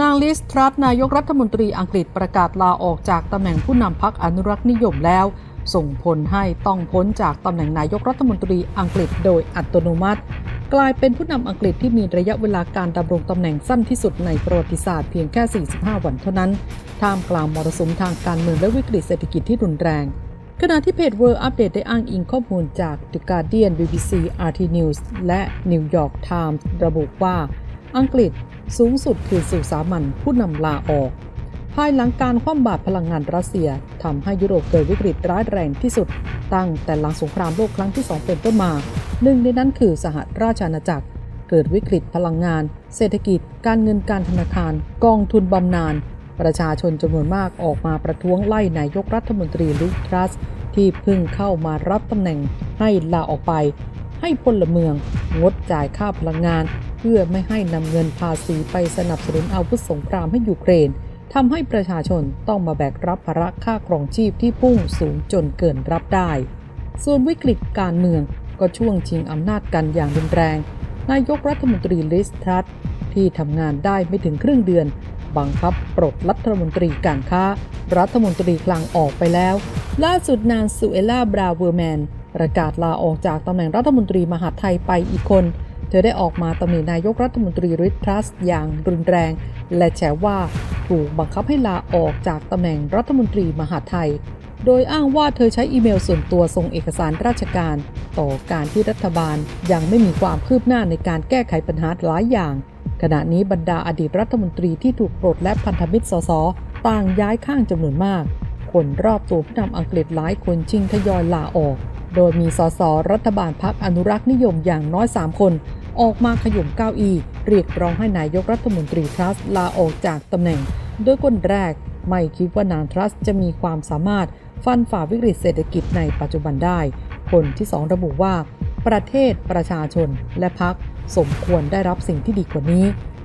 นางลิสทรัสนายกรัฐมนตรีอังกฤษประกาศลาออกจากตำแหน่งผู้นำพรรคอนุรักษ์นิยมแล้ว ส่งผลให้ต้องพ้นจากตำแหน่งนายกรัฐมนตรีอังกฤษโดยอัตโนมัติ กลายเป็นผู้นำอังกฤษที่มีระยะเวลาการดำรงตำแหน่งสั้นที่สุดในประวัติศาสตร์เพียงแค่ 45 วันเท่านั้น ท่ามกลางมรสุมทางการเมืองและวิกฤตเศรษฐกิจที่รุนแรงขณะที่เพจ World Update ได้อ้างอิงข้อมูลจาก The Guardian BBC RT News และ New York Times ระบุว่า อังกฤษ สูงสุดคือสุสามัญผู้นำลาออก ภายหลังการคว่ำบาตรพลังงานรัสเซียทำให้ยุโรปเกิดวิกฤตร้ายแรงที่สุด ตั้งแต่หลังสงครามโลกครั้งที่สองเป็นต้นมาหนึ่งในนั้นคือสหราชอาณาจักร เกิดวิกฤตพลังงาน เศรษฐกิจ การเงินการธนาคาร กองทุนบำนาญประชาชนจำนวนมากออกมาประท้วงไล่นายกรัฐมนตรีลิทรัส ที่เพิ่งเข้ามารับตำแหน่งให้ลาออกไป ให้พลเมือง งดจ่ายค่าพลังงาน เพื่อไม่ให้นำเงินภาษีไปสนับสนุนอาวุธสงครามให้ยูเครนทำให้ประชาชนต้องมาแบกรับภาระค่าครองชีพที่พุ่งสูงจนเกินรับได้ ส่วนวิกฤตการเมืองก็ช่วงชิงอำนาจกันอย่างรุนแรง นายกรัฐมนตรีลิสทรัสที่ทำงานได้ไม่ถึงครึ่งเดือน บังคับปลดรัฐมนตรีการค้า รัฐมนตรีคลังออกไปแล้ว ล่าสุดนางสุเอล่าบราเวอร์แมน ประกาศลาออกจากตำแหน่งรัฐมนตรีมหาดไทยไปอีกคน เธอได้ออกมาตำหนินายกรัฐมนตรีริทรัสอย่างรุนแรง และแฉว่าถูกบังคับให้ลาออกจากตำแหน่งรัฐมนตรีมหาไทย โดยอ้างว่าเธอใช้อีเมลส่วนตัวส่งเอกสารราชการ ต่อการที่รัฐบาลยังไม่มีความคืบหน้าในการแก้ไขปัญหาหลายอย่าง ขณะนี้บรรดาอดีตรัฐมนตรีที่ถูกปลดและพันธมิตรสสต่างย้ายข้างจำนวนมาก คนรอบตัวผู้นำอังกฤษหลายคนชิงทยอยลาออก โดยมีสสรัฐบาลพักอนุรักษ์นิยมอย่างน้อย 3 คน ออกมาขย่มเก้าอี้เรียกร้องให้นายกรัฐมนตรีทรัสลาออกจากตำแหน่ง โดยคนแรกไม่คิดว่านางทรัสจะมีความสามารถฟันฝ่าวิกฤตเศรษฐกิจในปัจจุบันได้ คนที่สองระบุว่า ประเทศประชาชนและพักสมควรได้รับสิ่งที่ดีกว่านี้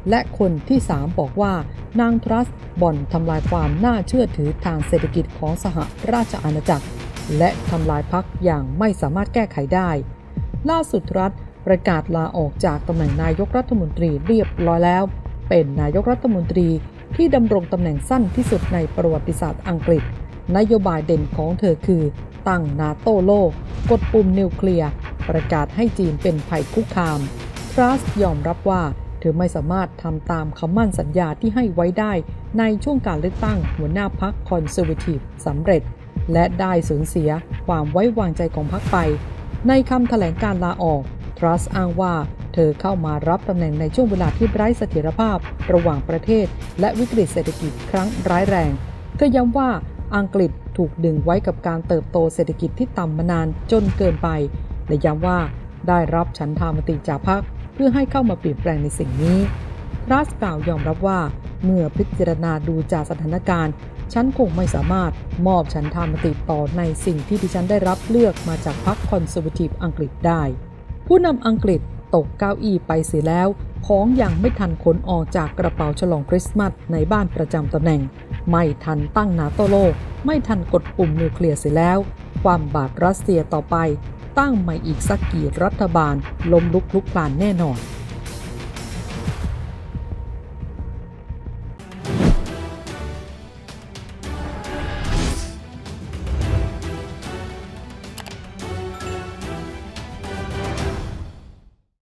และคนที่3บอกว่านางทรัสบ่อนทำลายความน่าเชื่อถือทางเศรษฐกิจของสหราชอาณาจักร และทำลายพักอย่างไม่สามารถแก้ไขได้ ล่าสุดรัฐ ประกาศลาออกจากตำแหน่งนายกรัฐมนตรีเรียบร้อยแล้ว เป็นนายกรัฐมนตรีที่ดำรงตำแหน่งสั้นที่สุดในประวัติศาสตร์อังกฤษ นโยบายเด่นของเธอคือ ตั้งนาโต้โลก กดปุ่มนิวเคลียร์ ประกาศให้จีนเป็นภัยคุกคาม ทรัสยอมรับว่าเธอไม่สามารถทำตามคำมั่นสัญญาที่ให้ไว้ได้ ในช่วงการเลือกตั้งหัวหน้าพรรคคอนเซอร์วทีฟสำเร็จ และได้สูญเสียความไว้วางใจของพรรคไป ในคำแถลงการลาออก รัสอ้างว่า เธอเข้ามารับตำแหน่งในช่วงเวลาที่ไร้เสถียรภาพ ระหว่างประเทศ และวิกฤตเศรษฐกิจครั้งร้ายแรงเธอย้ำว่าอังกฤษถูกดึงไว้กับการเติบโตเศรษฐกิจที่ต่ำมานานจนเกินไป และย้ำว่าได้รับฉันทามติจากพรรคเพื่อให้เข้ามาเปลี่ยนแปลงในสิ่งนี้รัสกล่าวยอมรับว่า เมื่อพิจารณาดูจากสถานการณ์ ฉันคงไม่สามารถมอบฉันทามติต่อในสิ่งที่ดิฉันได้รับเลือกมาจากพรรคคอนเซอร์วทีฟอังกฤษได้ ผู้นำอังกฤษตกเก้าอี้ไปเสียแล้ว ของอยังไม่ทันขนออกจากกระเป๋าฉลองคริสต์มาสในบ้านประจำตำแหน่ง ไม่ทันตั้งนาโตโลกไม่ทันกดปุ่มนิวเคลียร์เสียแล้ว ความบาดรัสเซียต่อไป ตั้งใหม่อีกสักกี่รัฐบาลล้มลุกลุกคลานแน่นอน